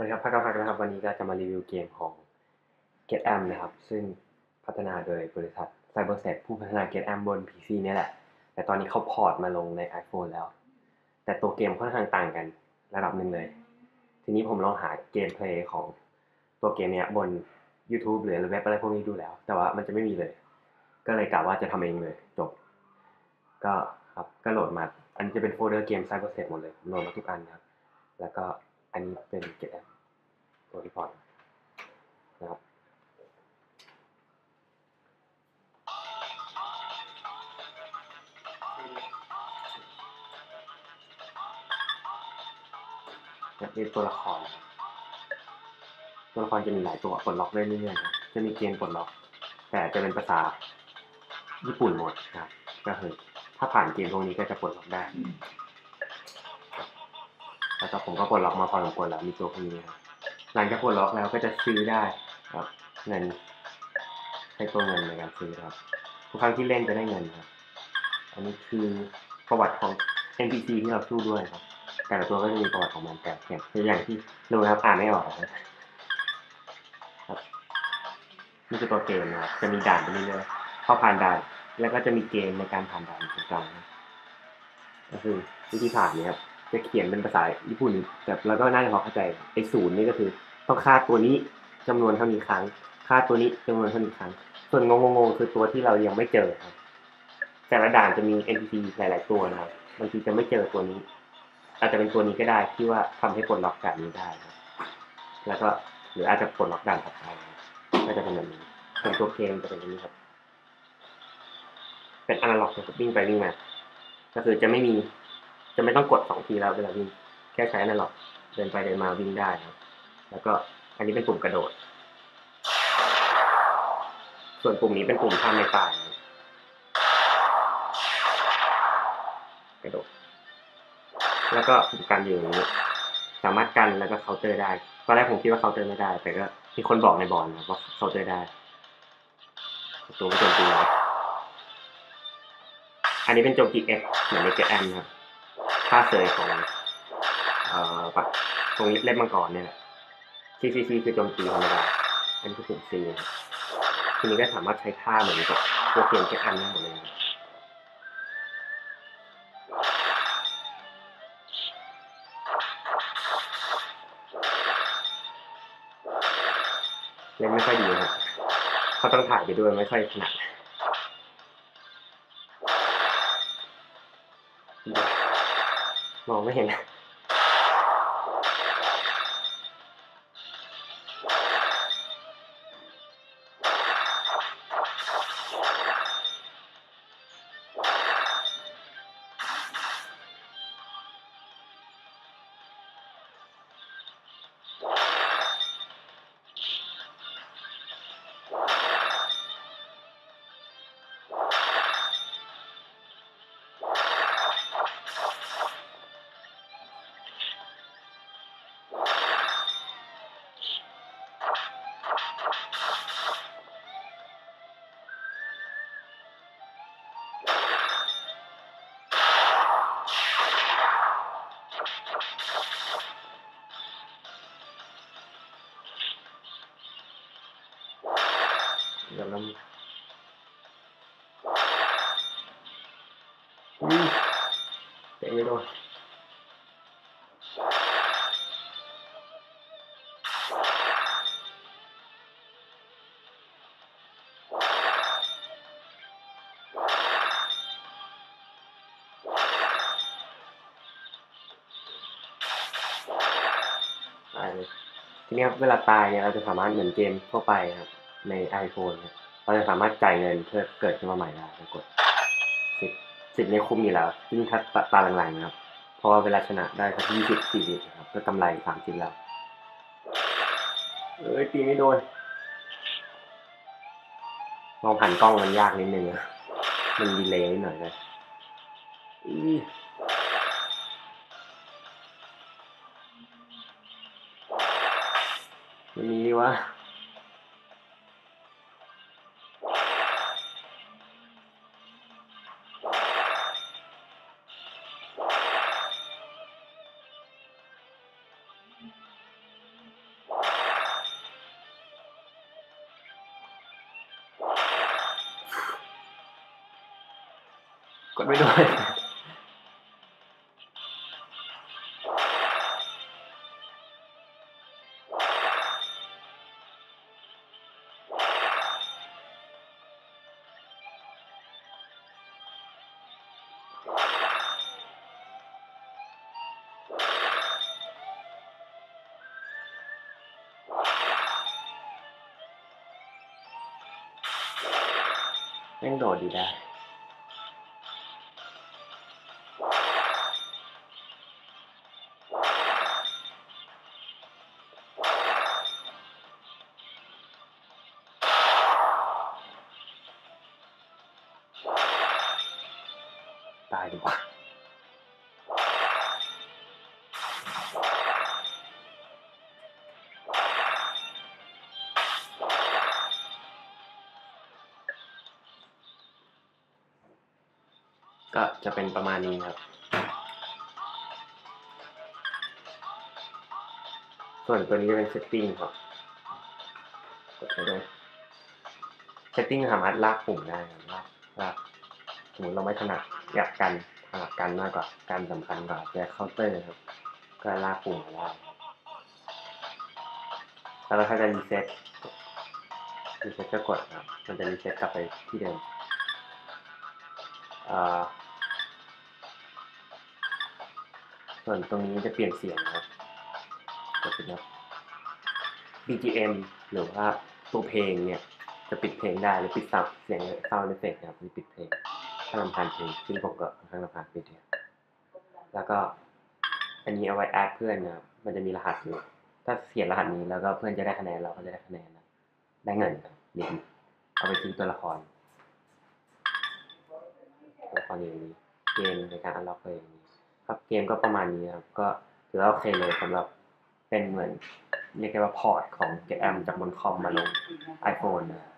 วัสดีครับพักกันนะครับ วันนี้ก็จะมารีวิวเกมของ Get Am นะครับ ซึ่งพัฒนาโดยบริษัท CyberSet ผู้พัฒนา Get Am บน PC นี่แหละ แต่ตอนนี้เขาพอร์ตมาลงใน iPhone แล้ว แต่ตัวเกมค่อนข้างต่างกันระดับหนึ่งเลย ทีนี้ผมลองหาเกมเพลย์ของตัวเกมเนี้ยบน YouTube หรือเว็บอะไรพวกนี้ดูแล้ว แต่ว่ามันจะไม่มีเลย ก็เลยกะว่าจะทำเองเลยจบ ก็ครับก็โหลดมา อันนี้จะเป็นโฟลเดอร์เกม CyberSet หมดเลยผมโหลดมาทุกอันนะครับ แล้วก็ อันนี้เป็น Get App ตัวที่พอร์ตนะครับจะเป็นตัวละครนะครับตัวละครจะมีหลายตัวปลดล็อกได้เรื่อยๆนะจะมีเกมปลดล็อก แต่จะเป็นภาษาญี่ปุ่นหมดนะครับก็คือถ้าผ่านเกมพวกนี้ก็จะปลดล็อกได้ แล้วก็ผมก็ปลดล็อกมาพอสมควรแล้วมีตัวพวกนี้ครับหลังจากปลดล็อกแล้วก็จะซื้อได้ครับเงินใช้ตัวเงินในการซื้อครับทุกครั้งที่เล่นจะได้เงินครับ อันนี้คือประวัติของ NPC ที่เราสู้ด้วยครับ แต่ละตัวก็จะมีประวัติของมันแต่เขียนอย่างที่รู้นะครับอ่านไม่ออกนะครับนี่คือตัวเกมนะครับ จะมีด่านไปเรื่อยๆเข้าผ่านด่าน แล้วก็จะมีเกมในการผ่านด่านตรงกลางนะก็คือวิธีผ่านเนี่ยครับ จะเขียนเป็นภาษาญี่ปุ่น แต่แล้วก็น่าจะพอเข้าใจไอ้ศูนย์นี่ก็คือ ต้องฆ่าตัวนี้จำนวนเท่านี้ครั้งฆ่าตัวนี้จำนวนเท่านี้ครั้ง ส่วนงงงๆคือตัวที่เรายังไม่เจอครับ แต่ละด่านจะมี NPC หลาย ๆ ตัวนะครับบางทีจะไม่เจอตัวนี้ อาจจะเป็นตัวนี้ก็ได้ที่ว่าทำให้ปลดล็อกด่านนี้ได้ครับแล้วก็หรืออาจจะปลดล็อกด่านถัดไปครับก็จะเป็นแบบนี้ส่วนตัวเกมจะเป็นแบบนี้ครับ เป็นอนาล็อกนะครับวิ่งไปวิ่งมาก็คือจะไม่มี จะไม่ต้องกดสองทีแล้วเวลาวิ่งแค่ใช้อนาล็อกเดินไปเดินมาวิ่งได้ครับ แล้วก็อันนี้เป็นปุ่มกระโดด ส่วนปุ่มนี้เป็นปุ่มทำในป่านกระโดด แล้วก็ปุ่มการยืนอย่นี้ สามารถกันแล้วก็เคาน์เตอร์ได้ตอนแรกผมคิดว่าเคาน์เตอร์ไม่ได้ แต่ก็มีคนบอกในบอลนะว่าเคาน์เตอร์ได้ตัวไม่โจมตีนะอันนี้เป็นโจมตี X เหมือนในเกมแอมครับ ท่าเสยของเอ่อปัดตรงนี้เล่นมังกรเนี่ยแหละ C C C คือโจมตีธรรมดาอันนี้คือปุ่ม C ครับทีนี้ก็สามารถใช้ท่าเหมือนกับตัวเกมเกมแอมได้หมดเลยเล่นไม่ค่อยดีครับเขาต้องถ่ายไปด้วยไม่ค่อยถนัด มองไม่เห็น เดี๋ยวเราอุ้ยเตะไม่โดนตายเลยทีนี้ครับเวลาตายเนี่ยเราจะสามารถเหมือนเกมทั่วไปครับ ใน iPhone เนี่ย เราจะสามารถจ่ายเงินเพื่อเกิดขึ้นมาใหม่ได้แล้วกดสิบสิบเนี่ยคุ้มอยู่แล้วยิ่งถ้าตาหลังๆนะครับ เพราะว่าเวลาชนะได้สักยี่สิบสี่สิบนะครับก็กำไรสามสิบแล้ว เอ้ยตีไม่โดนมองผ่านกล้องมันยากนิดนึงอะมันดีเลย์นิดหน่อยเลยอื้อมันมีวะ กดไปด้วยแม่งโดดดีได้ ดีกว่า ก็จะเป็นประมาณนี้ครับ ส่วนตัวนี้จะเป็น setting ครับกดไปด้วย setting สามารถลากปุ่มได้ครับลากลากสมมติเราไม่ถนัด อยากกันถนัดกันมากกว่าการสำคัญกว่าแต่เคาน์เตอร์ครับ ก็ลากปุ่มมาได้แล้วถ้าจะรีเซ็ตรีเซ็ตก็กดครับ มันจะรีเซ็ตกลับไปที่เดิมอ่าส่วนตรงนี้จะเปลี่ยนเสียงนะครับจะเป็นแบบ BGM หรือว่าตัวเพลงเนี่ย จะปิดเพลงได้หรือปิดซับเสียงซาวด์เอฟเฟกต์นะครับหรือปิดเพลง ถ้างลำพันเพลงซึ่งผมก็ค่อนข้างลำพันปิดเนี่ยแล้วก็อันนี้เอาไว้แอดเพื่อนนะครับมันจะมีรหัสอยู่ ถ้าเขียนรหัสนี้แล้วก็เพื่อนจะได้คะแนนเราก็จะได้คะแนนนะได้เงินครับเหรียญเอาไปซื้อตัวละครตัวละครอย่างนี้เกมในการอันล็อกเลยอย่างนี้ครับเกมก็ประมาณนี้ครับก็ถือว่าโอเคเลยสำหรับเป็นเหมือนเรียกได้ว่าพอร์ตของเกมจากบนคอมมาลง iPhone นะ